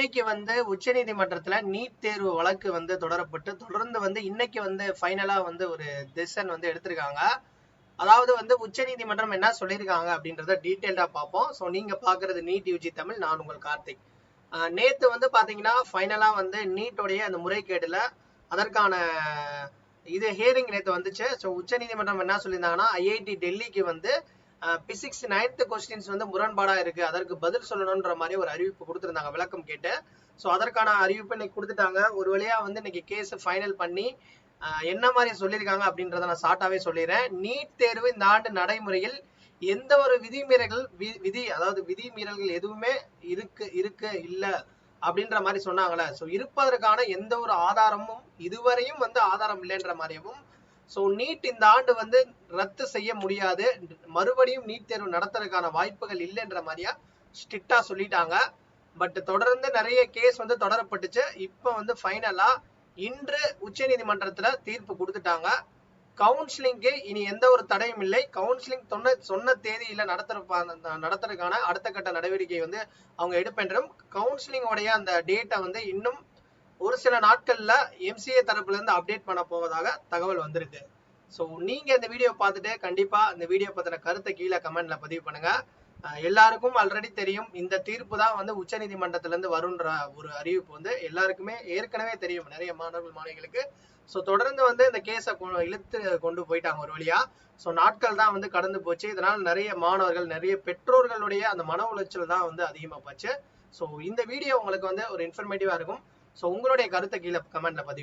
இன்னைக்கு வந்து உச்ச நீதிமன்றத்துல நீட் தேர்வு வழக்கு வந்து தொடரப்பட்டு தொடர்ந்து வந்து இன்னைக்கு வந்து ஃபைனலா வந்து ஒரு டெசிஷன் வந்து எடுத்திருக்காங்க. அதாவது வந்து உச்ச நீதிமன்றம் என்ன சொல்லியிருக்காங்க அப்படின்றத டீட்டெயில்டா பார்ப்போம். ஸோ நீங்க பாக்குறது நீட் யூஜி தமிழ் நான் உங்கள் கார்த்திக். நேத்து வந்து பாத்தீங்கன்னா ஃபைனலா வந்து நீட்டோடைய அந்த முறைகேடுல அதற்கான இது ஹியரிங் நேற்று வந்துச்சு. ஸோ உச்ச நீதிமன்றம் என்ன சொல்லியிருந்தாங்கன்னா ஐஐடி டெல்லிக்கு வந்து பிசிக்ஸ் நைன்த் கொஸ்டின்ஸ் வந்து முரண்பாடா இருக்கு. அதற்கு பதில் சொல்லணும்ன்ற மாதிரி ஒரு அறிவிப்பு கொடுத்துருந்தாங்க விளக்கம் கேட்டு. ஸோ அதற்கான அறிவிப்பு இன்னைக்கு கொடுத்துட்டாங்க. ஒரு வழியா வந்து இன்னைக்கு கேஸ் ஃபைனல் பண்ணி என்ன மாதிரி சொல்லியிருக்காங்க அப்படின்றத நான் ஷார்ட்டாவே சொல்லிடுறேன். நீட் தேர்வு இந்த ஆண்டு நடைமுறையில் எந்த ஒரு விதிமீறல்கள் வி- விதி அதாவது விதிமீறல்கள் எதுவுமே இருக்கு இருக்கு இல்லை அப்படின்ற மாதிரி சொன்னாங்களே. ஸோ இருப்பதற்கான எந்த ஒரு ஆதாரமும் இதுவரையும் வந்து ஆதாரம் இல்லைன்ற மாதிரியும் ஸோ நீட் இந்த ஆண்டு வந்து ரத்து செய்ய முடியாது. மறுபடியும் நீட் தேர்வு நடத்துறதுக்கான வாய்ப்புகள் இல்லைன்ற மாதிரியா ஸ்ட்ரிக்டா சொல்லிட்டாங்க. பட் தொடர்ந்து நிறைய கேஸ் வந்து தொடரப்பட்டுச்சு. இப்போ வந்து ஃபைனலா இன்று உச்சநீதிமன்றத்துல தீர்ப்பு கொடுத்துட்டாங்க. கவுன்சிலிங்க்கு இனி எந்த ஒரு தடையும் இல்லை. கவுன்சிலிங் சொன்ன சொன்ன தேதியில நடத்துறப்ப நடத்துறதுக்கான அடுத்த கட்ட நடவடிக்கை வந்து அவங்க எடுப்பென்றும் கவுன்சிலிங்கோடைய அந்த டேட்டை வந்து இன்னும் ஒரு சில நாட்கள்ல எம்சிஏ தரப்புல இருந்து அப்டேட் பண்ண போவதாக தகவல் வந்திருக்கு. ஸோ நீங்க இந்த வீடியோ பார்த்துட்டு கண்டிப்பா இந்த வீடியோ பத்தின கருத்தை கீழே கமெண்ட்ல பதிவு பண்ணுங்க. எல்லாருக்கும் ஆல்ரெடி தெரியும். இந்த தீர்ப்பு தான் வந்து உச்ச நீதிமன்றத்திலிருந்து வரும்ன்ற ஒரு அறிவிப்பு வந்து எல்லாருக்குமே ஏற்கனவே தெரியும். நிறைய மாணவர்கள் மாணவிகளுக்கு. ஸோ தொடர்ந்து வந்து இந்த கேஸை இழுத்து கொண்டு போயிட்டாங்க ஒரு வழியா. ஸோ நாட்கள் தான் வந்து கடந்து போச்சு. இதனால் நிறைய மாணவர்கள் நிறைய பெற்றோர்களுடைய அந்த மன உளைச்சல் தான் வந்து அதிகமாக போச்சு. ஸோ இந்த வீடியோ உங்களுக்கு வந்து ஒரு இன்ஃபர்மேட்டிவா இருக்கும். ஸோ உங்களுடைய கருத்தை கீழே கமெண்ட்ல பதிவு